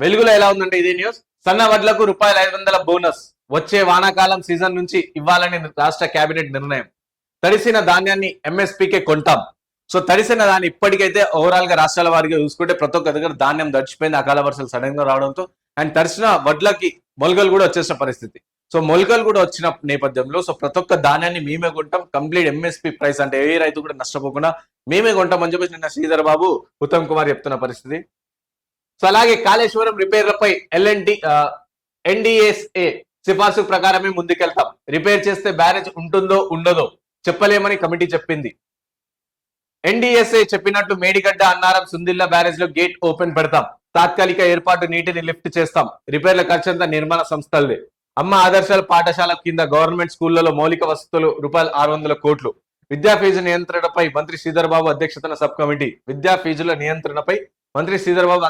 వెలుగులో ఎలా ఉందంటే ఇదే న్యూస్ సన్న వడ్లకు రూపాయలు ఐదు వందల బోనస్. వచ్చే వానాకాలం సీజన్ నుంచి ఇవ్వాలని రాష్ట్ర కేబినెట్ నిర్ణయం. తడిసిన ధాన్యాన్ని ఎంఎస్పీకే కొంటాం. సో తడిసిన దాన్ని ఇప్పటికైతే ఓవరాల్గా రాష్ట్రాల వారిగా చూసుకుంటే ప్రతి ఒక్క దగ్గర ధాన్యం దడిచిపోయింది అకాల వర్షాలు సడన్గా రావడంతో అండ్ తడిసిన వడ్లకి మొలకలు కూడా వచ్చేసిన పరిస్థితి. సో మొలకలు కూడా వచ్చిన నేపథ్యంలో సో ప్రతి ఒక్క ధాన్యాన్ని మేమే కొంటాం. కంప్లీట్ ఎంఎస్పీ ప్రైస్ అంటే ఏ రైతు కూడా నష్టపోకుండా మేమే కొంటాం అని చెప్పేసి నిన్న శ్రీధర్ బాబు ఉత్తమ్ కుమార్ చెప్తున్న పరిస్థితి. సో అలాగే కాళేశ్వరం రిపేర్లపై ఎల్ఎన్డి ఎన్డిఎస్ఏ సిఫార్సు ప్రకారమే ముందుకెళ్తాం. రిపేర్ చేస్తే బ్యారేజ్ ఉంటుందో ఉండదో చెప్పలేమని కమిటీ చెప్పింది. ఎన్డిఎస్ఏ చెప్పినట్లు మేడిగడ్డ అన్నారం సుందిల్ల బ్యారేజ్లో గేట్ ఓపెన్ పెడతాం. తాత్కాలిక ఏర్పాటు నీటిని లిఫ్ట్ చేస్తాం. రిపేర్ల ఖర్చంతా నిర్మాణ సంస్థలదే. అమ్మ ఆదర్శాల పాఠశాల కింద గవర్నమెంట్ స్కూళ్ళలో మౌలిక వసతులు రూపాయలు ఆరు వందల కోట్లు. విద్యా ఫీజు నియంత్రణపై మంత్రి శ్రీధర్ బాబు అధ్యక్షతన సబ్ కమిటీ. విద్యా ఫీజుల నియంత్రణపై మంత్రి శ్రీధర్ బాబు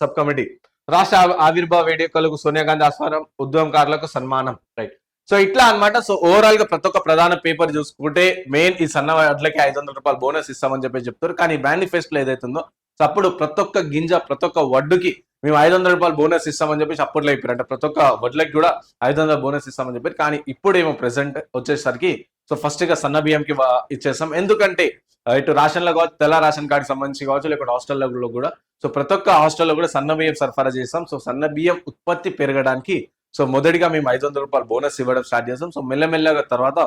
సబ్ కమిటీ. రాష్ట్ర ఆవిర్భావ వేడుకలకు సోనియా గాంధీ ఆస్వారం ఉద్యమకారులకు సన్మానం. రైట్ సో ఇట్లా అన్నమాట. సో ఓవరాల్గా ప్రతి ఒక్క ప్రధాన పేపర్ చూసుకుంటే మెయిన్ ఈ సన్న వడ్లకి ఐదు వందల రూపాయలు బోనస్ ఇస్తామని చెప్పి చెప్తారు. కానీ మేనిఫెస్టోలో ఏదైతుందో సో అప్పుడు ప్రతి ఒక్క గింజ ప్రతి ఒక్క వడ్డుకి మేము ఐదు వందల రూపాయలు బోనస్ ఇస్తామని చెప్పేసి అప్పట్లో చెప్పారు అంటే ప్రతి ఒక్క వడ్లకి కూడా ఐదు వందల బోనస్ ఇస్తామని చెప్పారు. కానీ ఇప్పుడేమో ప్రెసెంట్ వచ్చేసరికి సో ఫస్ట్గా సన్న బియ్యంకి ఇచ్చేస్తాం ఎందుకంటే ఇటు రేషన్లో కావచ్చు తెల్ల రేషన్ కార్డు సంబంధించి కావచ్చు లేకపోతే హాస్టల్లో కూడా. సో ప్రతి ఒక్క హాస్టల్లో కూడా సన్న బియ్యం సరఫరా చేస్తాం. సో సన్న బియ్యం ఉత్పత్తి పెరగడానికి సో మొదటిగా మేము ఐదు వందల రూపాయలు బోనస్ ఇవ్వడం స్టార్ట్ చేస్తాం సో మెల్లమెల్లగా తర్వాత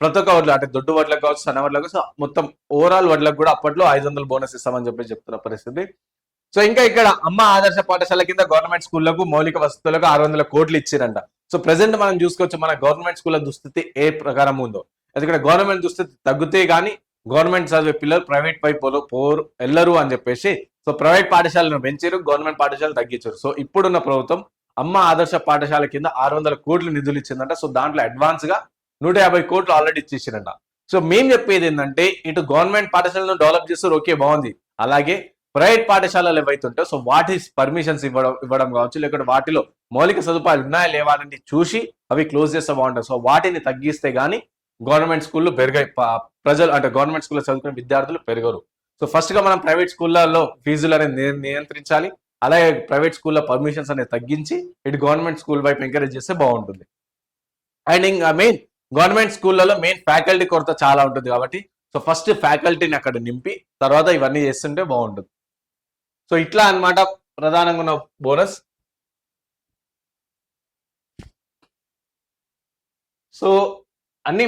ప్రతి ఒక్క వడ్లు అంటే దొడ్డు వడ్లకు కావచ్చు సన్న వడ్లకు సో మొత్తం ఓవరాల్ వడ్లకు కూడా అప్పట్లో ఐదు వందలు బోనస్ ఇస్తామని చెప్పి చెప్తున్న పరిస్థితి. సో ఇంకా ఇక్కడ అమ్మ ఆదర్శ పాఠశాల కింద గవర్నమెంట్ స్కూళ్ళకు మౌలిక వసతులకు ఆరు వందల కోట్లు ఇచ్చిరంట. సో ప్రెసెంట్ మనం చూసుకోవచ్చు మన గవర్నమెంట్ స్కూల్ దుస్థితి ఏ ప్రకారం ఉందో. ఎందుకంటే గవర్నమెంట్ దుస్థితి తగ్గితే గానీ గవర్నమెంట్ చదివే పిల్లలు ప్రైవేట్ పై పోరు పోరు వెళ్ళరు అని చెప్పేసి సో ప్రైవేట్ పాఠశాలను పెంచారు గవర్నమెంట్ పాఠశాలను తగ్గించారు. సో ఇప్పుడున్న ప్రభుత్వం అమ్మ ఆదర్శ పాఠశాల కింద ఆరు వందల కోట్లు నిధులు ఇచ్చిందంట. సో దాంట్లో అడ్వాన్స్గా నూట యాభై కోట్లు ఆల్రెడీ ఇచ్చేసారంట. సో మేము చెప్పేది ఏంటంటే ఇటు గవర్నమెంట్ పాఠశాలను డెవలప్ చేస్తారు ఓకే బాగుంది. అలాగే ప్రైవేట్ పాఠశాలలు ఏవైతుంటే సో వాటి పర్మిషన్స్ ఇవ్వడం ఇవ్వడం కావచ్చు లేకపోతే వాటిలో మౌలిక సదుపాయాలు ఉన్నాయా లేవా అనేది చూసి అవి క్లోజ్ చేస్తే బాగుంటుంది. సో వాటిని తగ్గిస్తే గానీ గవర్నమెంట్ స్కూళ్ళు పెరిగాయి. ప్రజలు అంటే గవర్నమెంట్ స్కూల్లో చదువుకునే విద్యార్థులు పెరగరు. సో ఫస్ట్గా మనం ప్రైవేట్ స్కూళ్ళలో ఫీజులు అనేది నియంత్రించాలి. అలాగే ప్రైవేట్ స్కూల్లో పర్మిషన్స్ అనేది తగ్గించి ఇటు గవర్నమెంట్ స్కూల్ వైపు ఎంకరేజ్ చేస్తే బాగుంటుంది. అండ్ ఇంకా మెయిన్ గవర్నమెంట్ స్కూళ్ళలో మెయిన్ ఫ్యాకల్టీ కొరత చాలా ఉంటుంది కాబట్టి సో ఫస్ట్ ఫ్యాకల్టీని అక్కడ నింపి తర్వాత ఇవన్నీ చేస్తుంటే బాగుంటుంది. సో ఇట్లా అన్నమాట ప్రధానంగా ఉన్న బోనస్. సో అన్ని